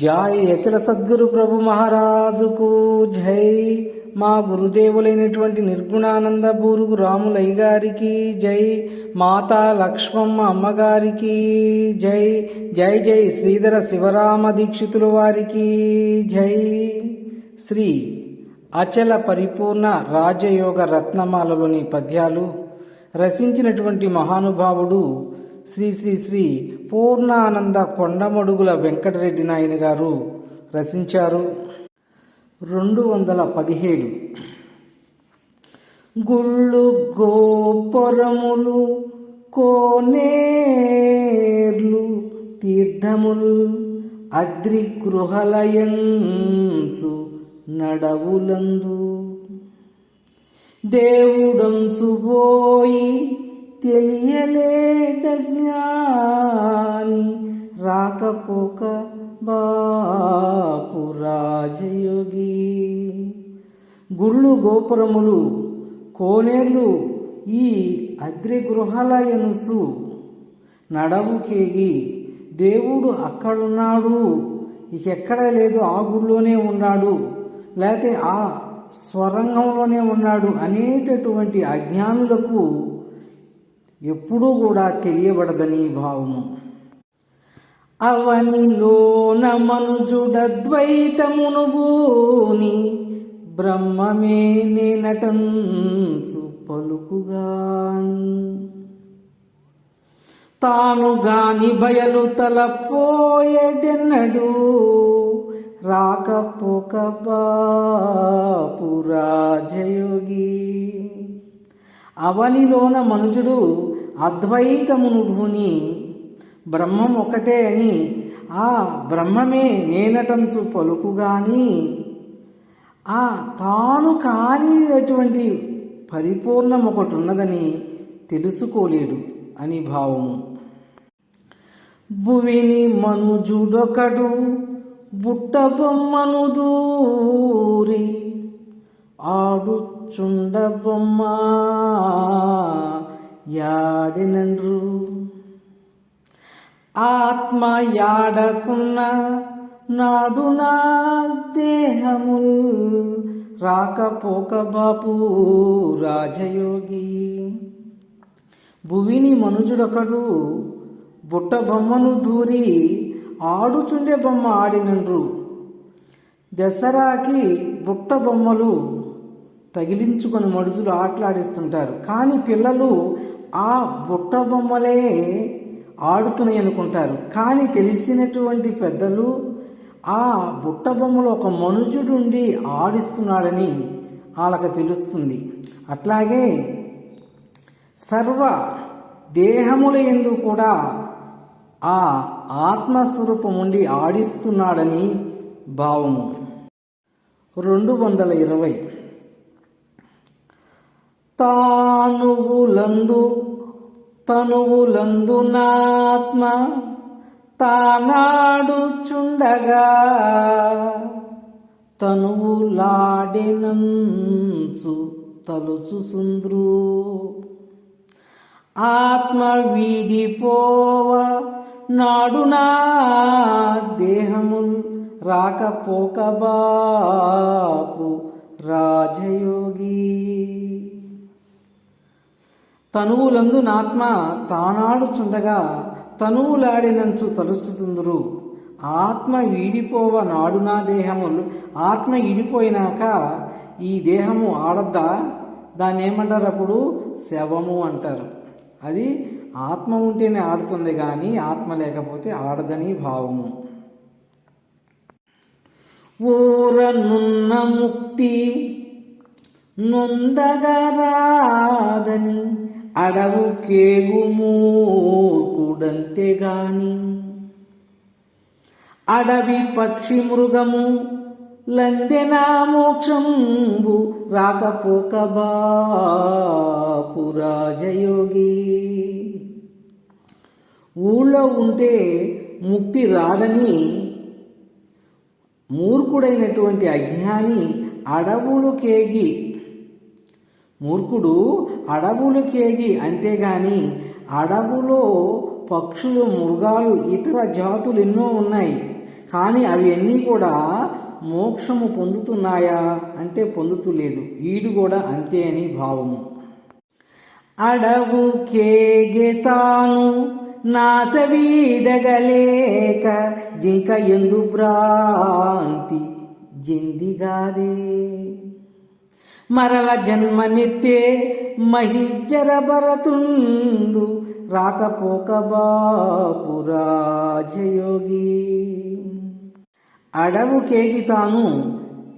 Joy అచల సద్గురు ప్రభు మహారాజుకు. జై మా గురుదేవులైనటువంటి నిర్గుణానంద బూరుగు రాములయ్య గారికి. జై మాతా లక్ష్మమ్మ అమ్మగారికి. జై జై జై శ్రీధర శివరామ దీక్షితుల వారికి. జై శ్రీ అచల పరిపూర్ణ రాజయోగ రత్నమాలలోని పద్యాలు రచించినటువంటి మహానుభావుడు శ్రీ శ్రీ శ్రీ పూర్ణానంద కొండమడుగుల వెంకటరెడ్డి నాయన గారు రచించారు. రెండు వందల పదిహేడు. గుళ్ళు గోపురములు కోనేర్లు తీర్థముల్ అద్రి గృహలయంచు నడవులందు దేవుడంచుబోయి తెలియలేట జ్ఞాని రాకపోక బాపు రాజయోగి. గుళ్ళు గోపురములు కోనేర్లు ఈ అద్రి గృహాలయనుసు నడవుకేగి దేవుడు అక్కడున్నాడు ఇకెక్కడ లేదు ఆ గుళ్ళోనే ఉన్నాడు లేకపోతే ఆ స్వరంగంలోనే ఉన్నాడు అనేటటువంటి అజ్ఞానులకు ఎప్పుడూ కూడా తెలియబడదని భావము. అవనిలోన మనుజుడద్వైతమును భూని బ్రహ్మమే నేనటం పలుకుగాని తాను గాని బయలు తలపోయెడెన్నడు రాకపోక బాపు అవనిలోన మనుజుడు అద్వైతమును భూని బ్రహ్మం ఒకటే అని ఆ బ్రహ్మమే నేనటంచు పలుకుగాని ఆ తాను కానిటువంటి పరిపూర్ణం ఒకటి ఉన్నదని తెలుసుకోలేడు అని భావము. భువిని మనుజుడొకడు బుట్ట బొమ్మను దూరి ఆడుచుండ బొమ్మ యాడినండ్రు? ఆత్మ యాడకున్న నాడు నా దేహము రాకపోక బాపు రాజయోగి. భువిని మనుజుడొకడు బుట్ట బొమ్మను దూరి ఆడుచుండే బొమ్మ ఆడినండ్రు. దసరాకి బుట్ట బొమ్మలు తగిలించుకొని మడుచులు ఆటలాడిస్తుంటారు. కానీ పిల్లలు ఆ బుట్ట బొమ్మలే ఆడుతున్నాయి అనుకుంటారు. కానీ తెలిసినటువంటి పెద్దలు ఆ బుట్ట బొమ్మలో ఒక మనుజుడుండి ఆడిస్తున్నాడని వాళ్ళకి తెలుస్తుంది. అట్లాగే సర్వ దేహముల ఎందు కూడా ఆ ఆత్మస్వరూపం ఉండి ఆడిస్తున్నాడని భావము. రెండు వందల ఇరవై. తా తనువులందు నాత్మ తానాడుచుండగా. తనువులాడినంచు తలుచు సుంద్రు. ఆత్మ వీడిపోవ నాడునా దేహముల్ రాకపోక బాపు రాజయోగి. తనువులందు నాత్మ తానాడుచుండగా తనువులాడినంచు తలుస్తుందురు ఆత్మ వీడిపోవ నాడు నా దేహములు ఆత్మ ఈడిపోయినాక ఈ దేహము ఆడద్దా? దాన్ని ఏమంటారు అప్పుడు శవము అంటారు. అది ఆత్మ ఉంటేనే ఆడుతుంది కానీ ఆత్మ లేకపోతే ఆడదని భావము. ఊరనున్న ముక్తి నొందగరాదని అడవు కేగుమూకుడంతే గాని అడవి పక్షి మృగము లందెనా మోక్షంబు రాకపోక బాపు రాజయోగి. ఊళ్ళో ఉంటే ముక్తి రాదని మూర్ఖుడైనటువంటి అజ్ఞాని అడవులు కేగి మూర్ఖుడు అడవులు కేగి అంతేగాని అడవులో పక్షులు మృగాలు ఇతర జాతులు ఎన్నో ఉన్నాయి. కానీ అవి అన్నీ కూడా మోక్షము పొందుతున్నాయా అంటే పొందుతులేదు. వీడు కూడా అంతే అని భావము. అడవు కేగెతాను నాశవీడగలేక జింక ఎందు భ్రాంతి జిందిగాదే. మరల జన్మనిత్తే మహిజర భరతుండు రాకపోక బాపు రాజయోగి. అడవు కేగితాను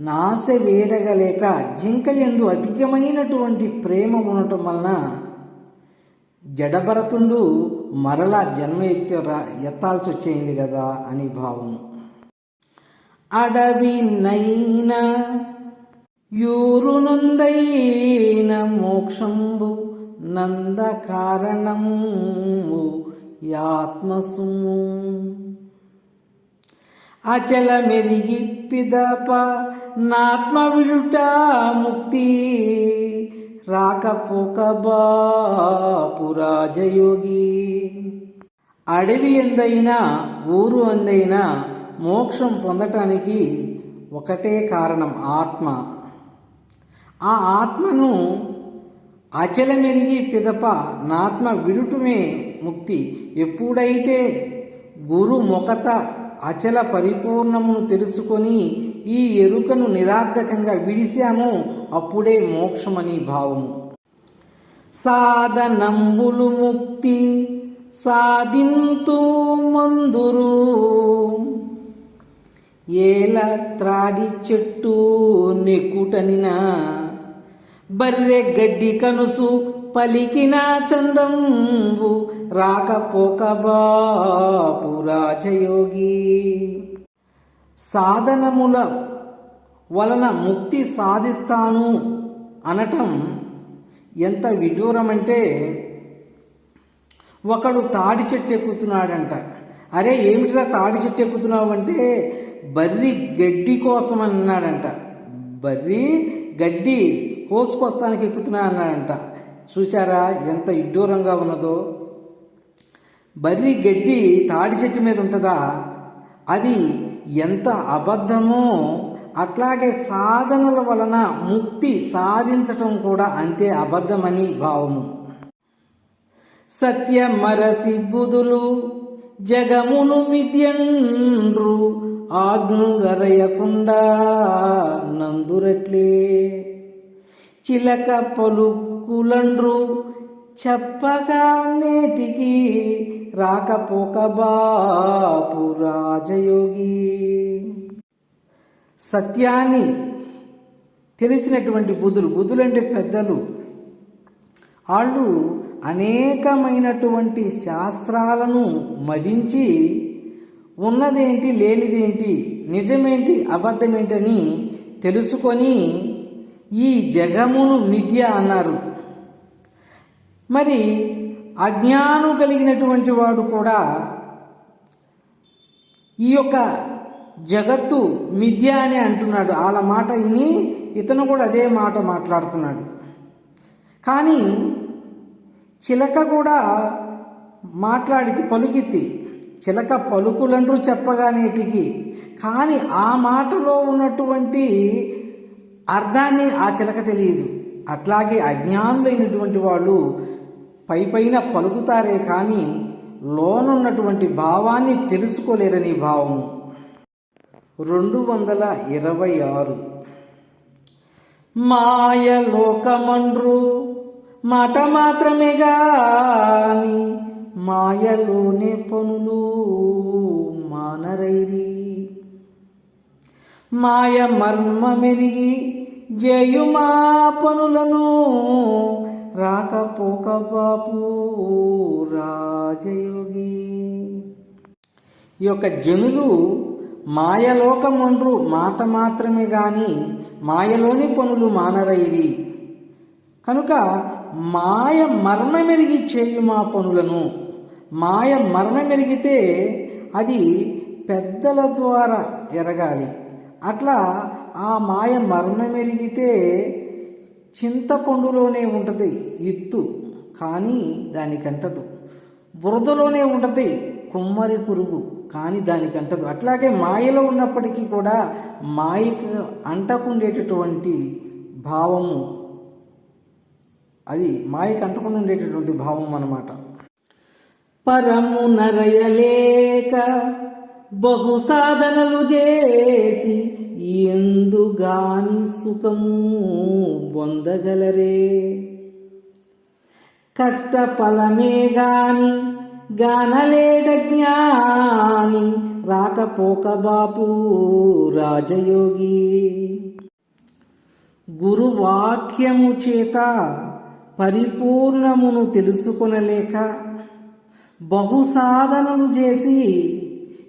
నాశ వేడగలేక జింక ఎందు అధికమైనటువంటి ప్రేమ ఉండటం వలన జడభరతుండు మరలా జన్మ ఎత్తి రా- ఎత్తాల్సి వచ్చేయింది కదా అని భావం అడవి నైనా యూరునందైన మోక్షంబు నంద కారణము యాత్మసుము. అచల మెరిగి పిదప నాత్మ విడుట ముక్తి. రాకపోక బాపురాజయోగి అడవి ఎందైనా ఊరు అందైనా మోక్షం పొందటానికి ఒకటే కారణం ఆత్మ. ఆ ఆత్మను అచలమెరిగి పిదప నాత్మ విడుటమే ముక్తి. ఎప్పుడైతే గురు మొకత అచల పరిపూర్ణమును తెలుసుకొని ఈ ఎరుకను నిరార్థకంగా విడిశామో అప్పుడే మోక్షమని భావము. సాధనంబులు ముక్తి సాధింతు మందురు. ఏల త్రాడి చెట్టు నెక్కుటనిన బర్రె గడ్డి కనుసు పలికిన చందంబు రాకపోక బాపు రాజయోగి. సాధనముల వలన ముక్తి సాధిస్తాను అనటం ఎంత విడ్డూరమంటే ఒకడు తాడి చెట్టు ఎక్కుతున్నాడంట. అరే ఏమిటిరా తాడి చెట్టు ఎక్కుతున్నావు అంటే బర్రి గడ్డి కోసం అన్నాడంట బర్రి గడ్డి కోసుకొస్తానికి ఎక్కుతున్నా అన్నాడంట. చూశారా ఎంత ఇడ్డూరంగా ఉన్నదో? బర్రి గడ్డి తాడి చెట్టు మీద ఉంటుందా? అది ఎంత అబద్ధమో అట్లాగే సాధనల వలన ముక్తి సాధించటం కూడా అంతే అబద్ధమని భావము. సత్యమరసి బుధులు జగమును మిథ్యండ్రు ఆజ్ఞులరయకుండా నందురట్లే. చిలక పలుకులండ్రు. చెప్పగా నేటికి రాకపోక బాపు రాజయోగి. సత్యాన్ని తెలిసినటువంటి బుధులు బుధులు అంటే పెద్దలు. వాళ్ళు అనేకమైనటువంటి శాస్త్రాలను మదించి ఉన్నదేంటి లేనిదేంటి నిజమేంటి అబద్ధమేంటని తెలుసుకొని ఈ జగమును మిథ్య అన్నారు. మరి అజ్ఞానం కలిగినటువంటి వాడు కూడా ఈ యొక్క జగత్తు మిథ్య అని అంటున్నాడు. వాళ్ళ మాట విని ఇతను కూడా అదే మాట మాట్లాడుతున్నాడు. కానీ చిలక కూడా మాట్లాడితే పలుకిత్తి చిలక పలుకులంటూ చెప్పగానేటికి కానీ ఆ మాటలో ఉన్నటువంటి అర్థాన్ని ఆ చిలక తెలియదు. అట్లాగే అజ్ఞానులైనటువంటి వాళ్ళు పై పైన పలుకుతారే కానీ లోనున్నటువంటి భావాన్ని తెలుసుకోలేరని భావం. రెండు వందల ఇరవై ఆరు. మాయ లోకమండ్రు మాట మాత్రమే గాని మాయలోనే పనులు మానరైరి. మాయ మర్మ మెరిగి జయుమా పనులను రాకపోక బాపు రాజయోగి. ఈ యొక్క జనులు మాయలోకమండ్రు మాట మాత్రమే గాని మాయలోని పనులు మానరైరి. కనుక మాయ మర్మ మెరిగి చేయు మా పనులను? మాయ మర్మ మెరిగితే అది పెద్దల ద్వారా ఎరగాలి. అట్లా ఆ మాయ మర్మమెరిగితే చింతపండులోనే ఉంటుంది విత్తు కానీ దానికంటదు. బురదలోనే ఉంటుంది కుమ్మరి పురుగు కానీ దానికంటదు. అట్లాగే మాయలో ఉన్నప్పటికీ కూడా మాయకు అంటకుండేటటువంటి భావము అది మాయకు అంటకుండా ఉండేటటువంటి భావం అన్నమాట పరము నరయలేక బహు సాధనలు చేసి ఎందుగాని సుఖము పొందగలరే కష్టఫలమే గాని గానలేడ జ్ఞాని రాకపోక బాపు రాజయోగి. గురువాక్యము చేత పరిపూర్ణమును తెలుసుకొనలేక బహు సాధనలు చేసి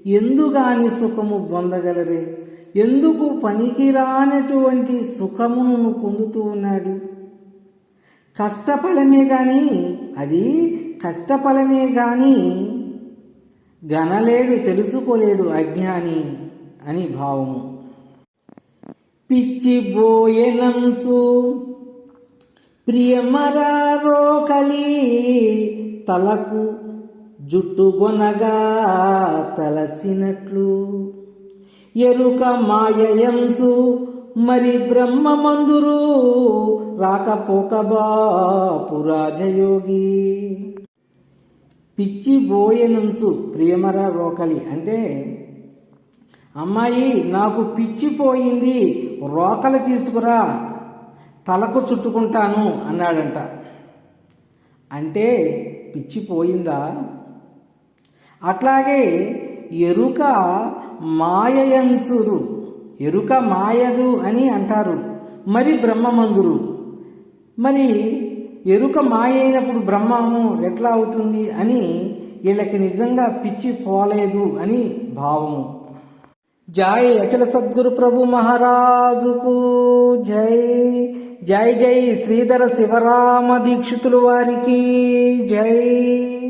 ఎందుగాని సుఖము పొందగలరే? ఎందుకు పనికిరానటువంటి సుఖమును పొందుతూ ఉన్నాడు? కష్టఫలమే కానీ అది కష్టఫలమే కానీ గనలేడు తెలుసుకోలేడు అజ్ఞాని అని భావము. పిచ్చి బోయనంసు ప్రియమరారోకలి తలకు జుట్టుగొనగా తలసినట్లు. ఎరుక మాయయంచు మరి బ్రహ్మమందురు రాకపోక బాపు రాజయోగి. పిచ్చి బోయనుంచు ప్రేమర రోకలి అంటే అమ్మాయి నాకు పిచ్చిపోయింది రోకలి తీసుకురా తలకు చుట్టుకుంటాను అన్నాడంట. అంటే పిచ్చిపోయిందా అట్లాగే ఎరుక మాయయంచురు. ఎరుక మాయదు అని అంటారు. మరి బ్రహ్మమందురు. మరి ఎరుక మాయ అయినప్పుడు బ్రహ్మము ఎట్లా అవుతుంది అని వీళ్ళకి నిజంగా పిచ్చి పోలేదు అని భావము. జై అచల సద్గురు ప్రభు మహారాజుకు జై. జై జై శ్రీధర శివరామ దీక్షితులు వారికి జై.